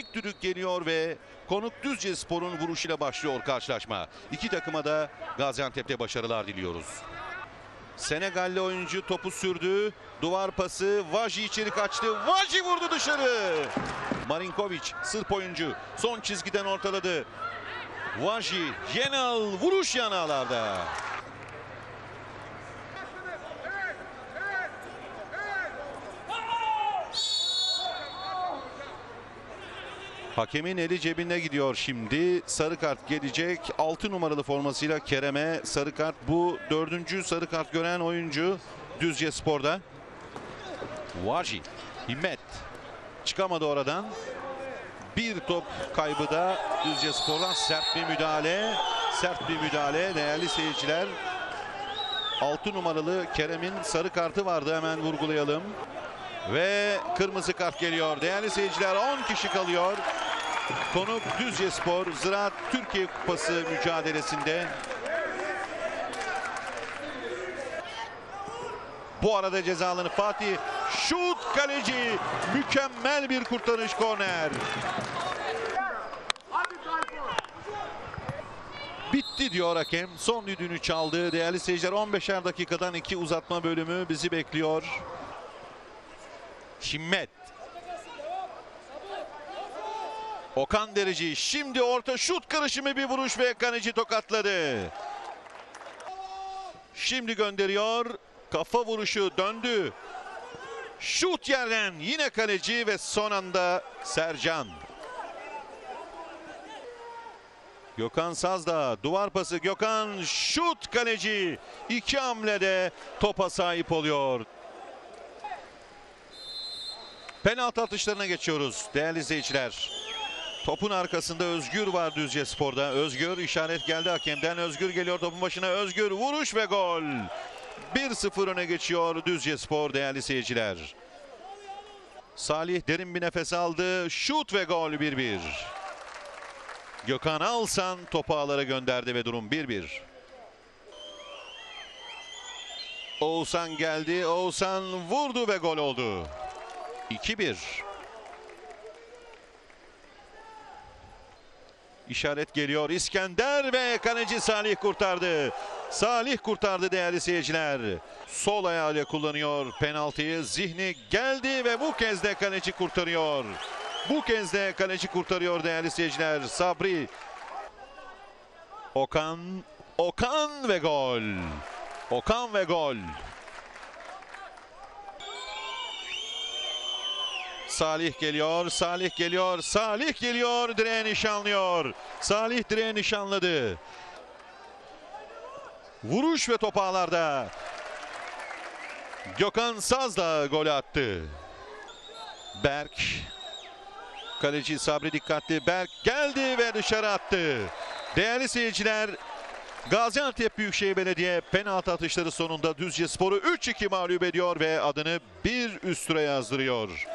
İlk düdük geliyor ve konuk Düzce Spor'un vuruşuyla başlıyor karşılaşma. İki takıma da Gaziantep'te başarılar diliyoruz. Senegalli oyuncu topu sürdü. Duvar pası. Vaji içeri kaçtı. Vaji vurdu dışarı. Marinkovic Sırp oyuncu son çizgiden ortaladı. Vaji Yenal vuruş yanağlarda. Hakemin eli cebine gidiyor şimdi. Sarı kart gelecek. 6 numaralı formasıyla Kerem'e sarı kart. Bu dördüncü sarı kart gören oyuncu Düzce Spor'da. Vaji, Himmet çıkamadı oradan. Bir top kaybı da Düzce Spor'dan sert bir müdahale. Sert bir müdahale değerli seyirciler. 6 numaralı Kerem'in sarı kartı vardı hemen vurgulayalım. Ve kırmızı kart geliyor. Değerli seyirciler 10 kişi kalıyor. Konuk Düzce Spor Ziraat Türkiye Kupası mücadelesinde. Bu arada ceza alanı Fatih şut kaleci mükemmel bir kurtarış korner. Bitti diyor hakem. Son düdüğünü çaldı. Değerli seyirciler 15'er dakikadan iki uzatma bölümü bizi bekliyor. Himmet. Okan Dereci şimdi orta şut karışımı bir vuruş ve kaleci tokatladı. Şimdi gönderiyor. Kafa vuruşu döndü. Şut yerden yine kaleci ve son anda Sercan. Gökhan Sazdağ duvar pası Gökhan şut kaleci iki hamlede topa sahip oluyor. Penaltı atışlarına geçiyoruz değerli izleyiciler. Topun arkasında Özgür var Düzce Spor'da. Özgür işaret geldi hakemden. Özgür geliyor topun başına. Özgür vuruş ve gol. 1-0 öne geçiyor Düzce Spor değerli seyirciler. Salih derin bir nefes aldı. Şut ve gol 1-1. Gökhan Alsan topu ağlara gönderdi ve durum 1-1. Oğuzhan geldi. Oğuzhan vurdu ve gol oldu. 2-1. İşaret geliyor. İskender ve kaleci Salih kurtardı. Salih kurtardı değerli seyirciler. Sol ayağıyla kullanıyor penaltıyı. Zihni geldi ve bu kez de kaleci kurtarıyor. Bu kez de kaleci kurtarıyor değerli seyirciler. Sabri. Okan. Okan ve gol. Okan ve gol. Salih geliyor, Salih geliyor, Salih geliyor, direğe nişanlıyor. Salih direğe nişanladı. Vuruş ve top ağlarda. Gökhan Saz da gol attı. Berk. Kaleci Sabri dikkatli. Berk geldi ve dışarı attı. Değerli seyirciler, Gaziantep Büyükşehir Belediye penaltı atışları sonunda Düzce Spor'u 3-2 mağlup ediyor ve adını bir üst tura yazdırıyor.